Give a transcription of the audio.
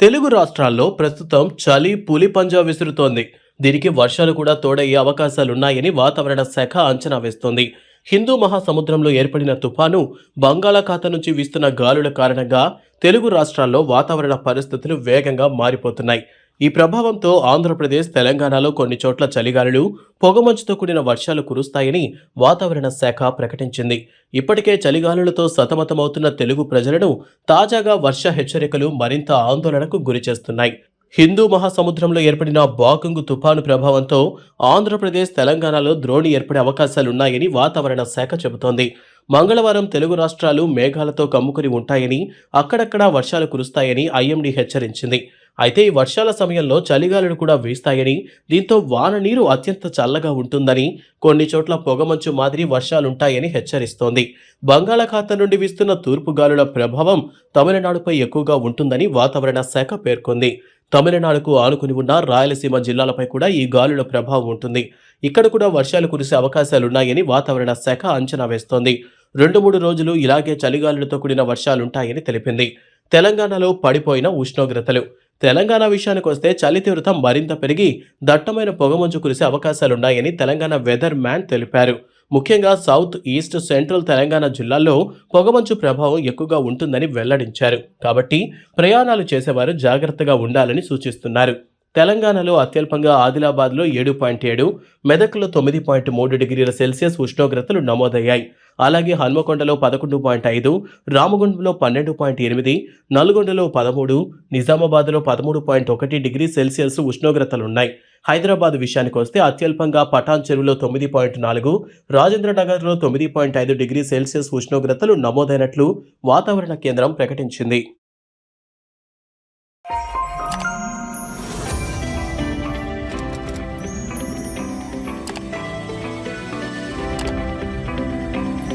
తెలుగు రాష్ట్రాల్లో ప్రస్తుతం చలి పులి పంజా విసురుతోంది. దీనికి వర్షాలు కూడా తోడయ్యే అవకాశాలున్నాయని వాతావరణ శాఖ అంచనా వేస్తోంది. హిందూ మహాసముద్రంలో ఏర్పడిన తుఫాను బంగాళాఖాతం నుంచి వీస్తున్న గాలుల కారణంగా తెలుగు రాష్ట్రాల్లో వాతావరణ పరిస్థితులు వేగంగా మారిపోతున్నాయి. ఈ ప్రభావంతో ఆంధ్రప్రదేశ్ తెలంగాణలో కొన్ని చోట్ల చలిగాలులు పొగమంచుతో కూడిన వర్షాలు కురుస్తాయని వాతావరణ శాఖ ప్రకటించింది. ఇప్పటికే చలిగాలులతో సతమతమవుతున్న తెలుగు ప్రజలను తాజాగా వర్ష హెచ్చరికలు మరింత ఆందోళనకు గురిచేస్తున్నాయి హిందూ మహాసముద్రంలో ఏర్పడిన బాకుంగు తుఫాను ప్రభావంతో ఆంధ్రప్రదేశ్ తెలంగాణలో ద్రోణి ఏర్పడే అవకాశాలున్నాయని వాతావరణ శాఖ చెబుతోంది. మంగళవారం తెలుగు రాష్ట్రాలు మేఘాలతో కమ్ముకుని ఉంటాయని అక్కడక్కడా వర్షాలు కురుస్తాయని ఐఎండీ హెచ్చరించింది. అయితే ఈ వర్షాల సమయంలో చలిగాలులు కూడా వీస్తాయని దీంతో వాన నీరు అత్యంత చల్లగా ఉంటుందని కొన్ని చోట్ల పొగమంచు మాదిరి వర్షాలుంటాయని హెచ్చరిస్తోంది. బంగాళాఖాతం నుండి వీస్తున్న తూర్పు గాలుల ప్రభావం తమిళనాడుపై ఎక్కువగా ఉంటుందని వాతావరణ శాఖ పేర్కొంది. తమిళనాడుకు ఆనుకుని ఉన్న రాయలసీమ జిల్లాలపై కూడా ఈ గాలుల ప్రభావం ఉంటుంది. ఇక్కడ కూడా వర్షాలు కురిసే అవకాశాలున్నాయని వాతావరణ శాఖ అంచనా వేస్తోంది. రెండు మూడు రోజులు ఇలాగే చలిగాలులతో కూడిన వర్షాలుంటాయని తెలిపింది. తెలంగాణలో పడిపోయిన ఉష్ణోగ్రతలు. తెలంగాణ విషయానికి వస్తే చలి తీవ్రత మరింత పెరిగి దట్టమైన పొగమంచు కురిసే అవకాశాలున్నాయని తెలంగాణ వెదర్ మ్యాన్ తెలిపారు. ముఖ్యంగా సౌత్ ఈస్ట్ సెంట్రల్ తెలంగాణ జిల్లాల్లో పొగమంచు ప్రభావం ఎక్కువగా ఉంటుందని వెల్లడించారు. కాబట్టి ప్రయాణాలు చేసేవారు జాగ్రత్తగా ఉండాలని సూచిస్తున్నారు. తెలంగాణలో అత్యల్పంగా ఆదిలాబాద్లో ఏడు పాయింట్ ఏడు మెదక్లో తొమ్మిది పాయింట్ మూడు డిగ్రీల సెల్సియస్ ఉష్ణోగ్రతలు నమోదయ్యాయి. అలాగే హన్మకొండలో పదకొండు పాయింట్ ఐదు రామగుండంలో పన్నెండు పాయింట్ ఎనిమిది నల్గొండలో పదమూడు నిజామాబాద్లో పదమూడు పాయింట్ ఒకటి డిగ్రీ సెల్సియస్ ఉష్ణోగ్రతలున్నాయి. హైదరాబాద్ విషయానికి వస్తే అత్యల్పంగా పటాన్ చెరువులో తొమ్మిది పాయింట్ నాలుగు రాజేంద్ర నగర్లో తొమ్మిది పాయింట్ ఐదు డిగ్రీ సెల్సియస్ ఉష్ణోగ్రతలు నమోదైనట్లు వాతావరణ కేంద్రం ప్రకటించింది.